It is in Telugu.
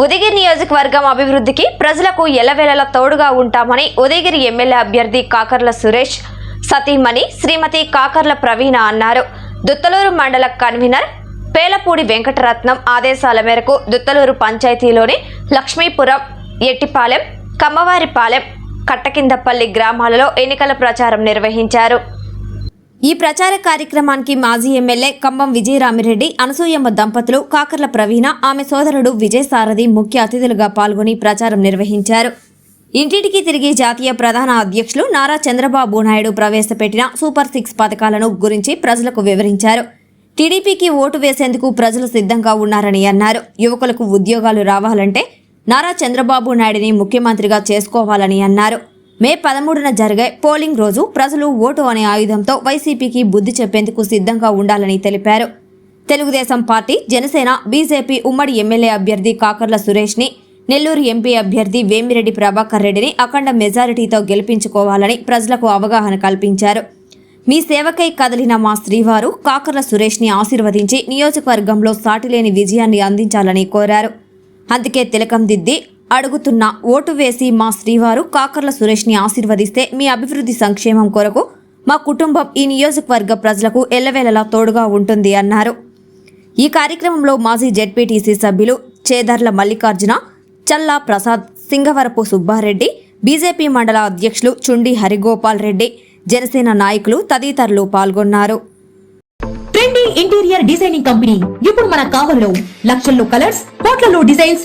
ఉదయగిరి నియోజకవర్గం అభివృద్ధికి ప్రజలకు ఎల్లవేళలా తోడుగా ఉంటామని ఉదయగిరి ఎమ్మెల్యే అభ్యర్థి కాకర్ల సురేష్ సతీమణి శ్రీమతి కాకర్ల ప్రవీణ అన్నారు. దుత్తలూరు మండల కన్వీనర్ పేలపూడి వెంకటరత్నం ఆదేశాల మేరకు దుత్తలూరు పంచాయతీలోని లక్ష్మీపురం ఎట్టిపాలెం కమ్మవారిపాలెం కట్టకిందపల్లి గ్రామాలలో ఎన్నికల ప్రచారం నిర్వహించారు. ఈ ప్రచార కార్యక్రమానికి మాజీ ఎమ్మెల్యే కంబం విజయరామిరెడ్డి అనసూయమ్మ దంపతులు కాకర్ల ప్రవీణ ఆమె సోదరుడు విజయసారథి ముఖ్య అతిథులుగా పాల్గొని ప్రచారం నిర్వహించారు. ఇంటింటికి తిరిగి జాతీయ ప్రధాన అధ్యక్షులు నారా చంద్రబాబు నాయుడు ప్రవేశపెట్టిన సూపర్ సిక్స్ పథకాలను గురించి ప్రజలకు వివరించారు. టీడీపీకి ఓటు వేసేందుకు ప్రజలు సిద్ధంగా ఉన్నారని అన్నారు. యువకులకు ఉద్యోగాలు రావాలంటే నారా చంద్రబాబు నాయుడిని ముఖ్యమంత్రిగా చేసుకోవాలని అన్నారు. మే పదమూడున జరిగే పోలింగ్ రోజు ప్రజలు ఓటు అనే ఆయుధంతో వైసీపీకి బుద్ధి చెప్పేందుకు సిద్ధంగా ఉండాలని తెలిపారు. తెలుగుదేశం పార్టీ జనసేన బీజేపీ ఉమ్మడి ఎమ్మెల్యే అభ్యర్థి కాకర్ల సురేష్ని నెల్లూరు ఎంపీ అభ్యర్థి వేమిరెడ్డి ప్రభాకర్ రెడ్డిని అఖండ మెజారిటీతో గెలిపించుకోవాలని ప్రజలకు అవగాహన కల్పించారు. మీ సేవకై కదిలిన మా శ్రీవారు కాకర్ల సురేష్ని ఆశీర్వదించి నియోజకవర్గంలో సాటిలేని విజయాన్ని అందించాలని కోరారు. అందుకే తిలకం దిద్ది అడుగుతున్న ఓటు వేసి మా శ్రీవారు కాకర్ల సురేష్ని ఆశీర్వదిస్తే మీ అభివృద్ధి సంక్షేమం కొరకు మా కుటుంబం ఈ నియోజకవర్గ ప్రజలకు ఎల్లవేళలా తోడుగా ఉంటుంది అన్నారు. ఈ కార్యక్రమంలో మాజీ జెడ్పీటీసీ సభ్యులు చేదర్ల మల్లికార్జున చల్లా ప్రసాద్ సింగవరపు సుబ్బారెడ్డి బీజేపీ మండల అధ్యక్షులు చుండి హరిగోపాల్ రెడ్డి జనసేన నాయకులు తదితరులు పాల్గొన్నారు. ఇంటీరియర్ డిజైనింగ్ కంపెనీ ఇప్పుడు మన కావల్లో లక్షల్లో కలర్స్ కోట్లలో డిజైన్స్